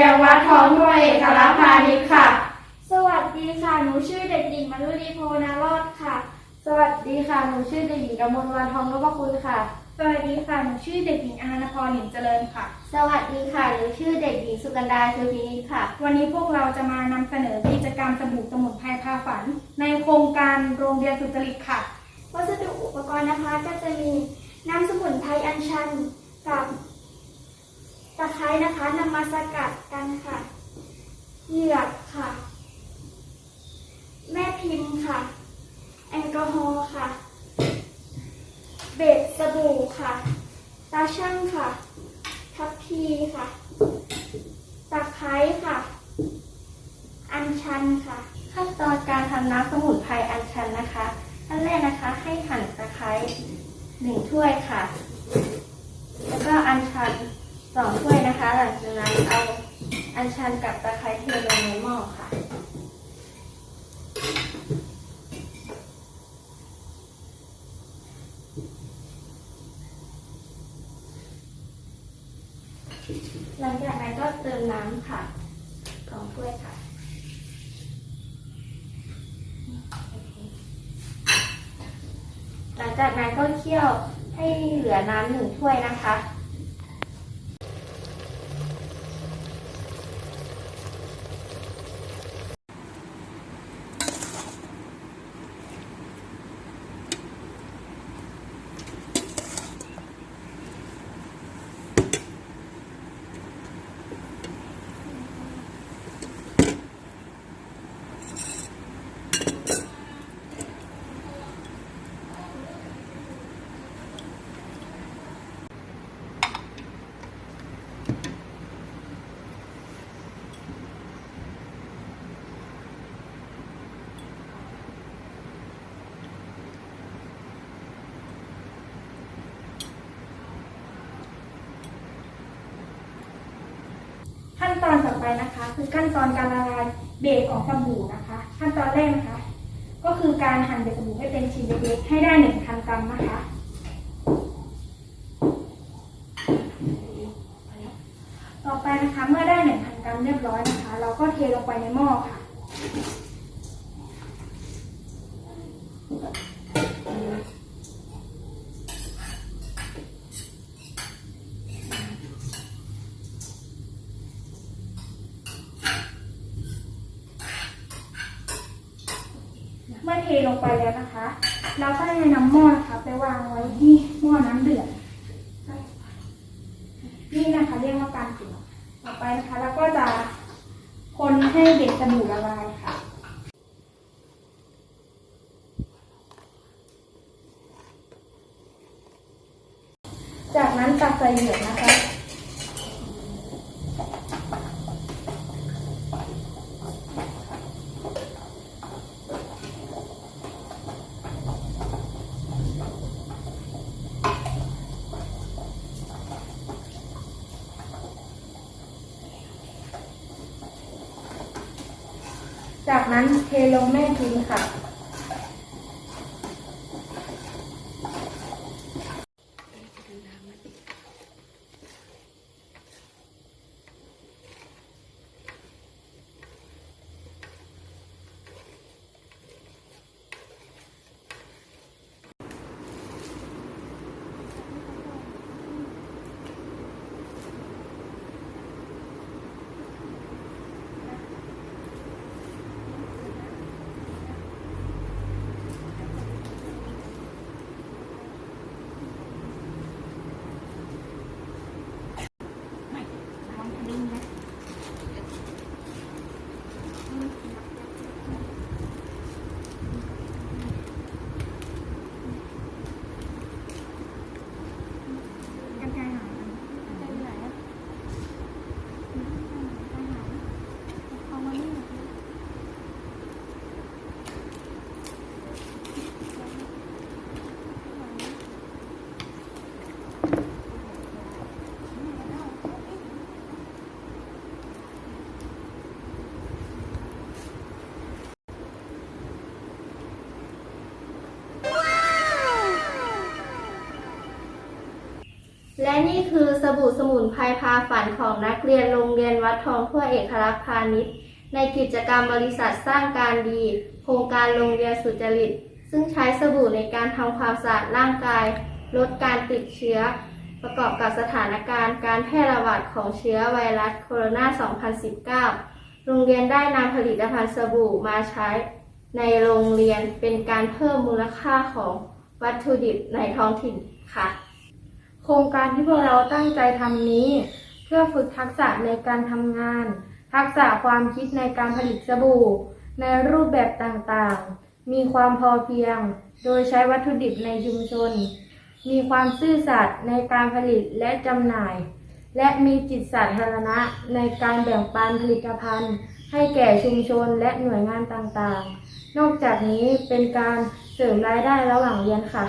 รียนวัดทองด้วยเอกลักษณ์พาณิชย์ค่ะ สวัสดีค่ะ หนูชื่อเด็กหญิงมารุลีโพนารอดค่ะ สวัสดีค่ะ หนูชื่อเด็กหญิงกมลวันทองนพคุณค่ะ สวัสดีค่ะ หนูชื่อเด็กหญิงอนันทพรหนิมเจริญค่ะ สวัสดีค่ะ หนูชื่อเด็กหญิงสุกันดาชูพินิจค่ะ วันนี้พวกเราจะมานำเสนอกิจกรรมสบู่สมุนไพรพาฝัน ในโครงการโรงเรียนสุจริตค่ะ วัสดุอุปกรณ์นะคะก็จะมีน้ำสมุนไพรอัญชันกับ ตะไคร้นะคะนำมาสกัดกันค่ะ เหยือกค่ะ แม่พิมพ์ค่ะ แอลกอฮอล์ค่ะ เบ็ดสบู่ค่ะ ตาช่างค่ะ ทัพพีค่ะ ตะไคร้ค่ะ อัญชันค่ะ ขั้นตอนการทำน้ำสมุนไพรอัญชันนะคะขั้นแรกนะคะ ให้หั่นตะไคร้หนึ่งถ้วยค่ะ แล้วก็อัญชันสองถ้วยนะคะ หลังจากนั้นเอาอัญ ชันกับตะไคร้เทลงในหม้อค่ะ หลังจากนั้นก็เติมน้ำค่ะสองถ้วยค่ะหลังจากนั้นก็เคี่ยวให้เหลือน้ำหนึ่งถ้วยนะคะ ตอนต่อไปนะคะ คือขั้นตอนการละลายเบสของสบู่นะคะ ขั้นตอนแรกนะคะ ก็คือการหั่นเบสสบู่ให้เป็นชิ้นเล็กๆให้ได้หนึ่งพันกรัมนะคะต่อไปนะคะเมื่อได้หนึ่งพันกรัมเรียบร้อยนะคะ เราก็เทลงไปในหม้อค่ะ ทลงไปแล้วนะคะเราก็จะนำหม้อนะคะไปวางไว้ที่หม้อน้ำเดือดนี่นะคะเรียกว่าการตุ๋นต่อไปนะคะเราก็จะคนให้เด็กสบู่ละลายค่ะจากนั้นตักใส่เหยือกนะคะ จากนั้นเทลงแม่พิมพ์ค่ะ จ และนี่คือสบู่สมุนไพรพาฝันของนักเรียนโรงเรียนวัดทองทั่วเอกลักษณ์พาณิชย์ ในกิจกรรมบริษัทสร้างการดี โครงการโรงเรียนสุจริต ซึ่งใช้สบู่ในการทำความสะอาดร่างกาย ลดการติดเชื้อ ประกอบกับสถานการณ์การแพร่ระบาดของเชื้อไวรัสโคโรนา 2019 โรงเรียนได้นำผลิตภัณฑ์สบู่มาใช้ ในโรงเรียนเป็นการเพิ่มมูลค่าของวัตถุดิบในท้องถิ่นค่ะ โครงการที่พวกเราตั้งใจทำนี้ เพื่อฝึกทักษะในการทำงาน ทักษะความคิดในการผลิตสบู่ ในรูปแบบต่างๆ มีความพอเพียง โดยใช้วัตถุดิบในชุมชน มีความซื่อสัตย์ในการผลิตและจำหน่าย และมีจิตสาธารณะในการแบ่งปันผลิตภัณฑ์ ให้แก่ชุมชนและหน่วยงานต่างๆ นอกจากนี้เป็นการเสริมรายได้ระหว่างเรียนค่ะ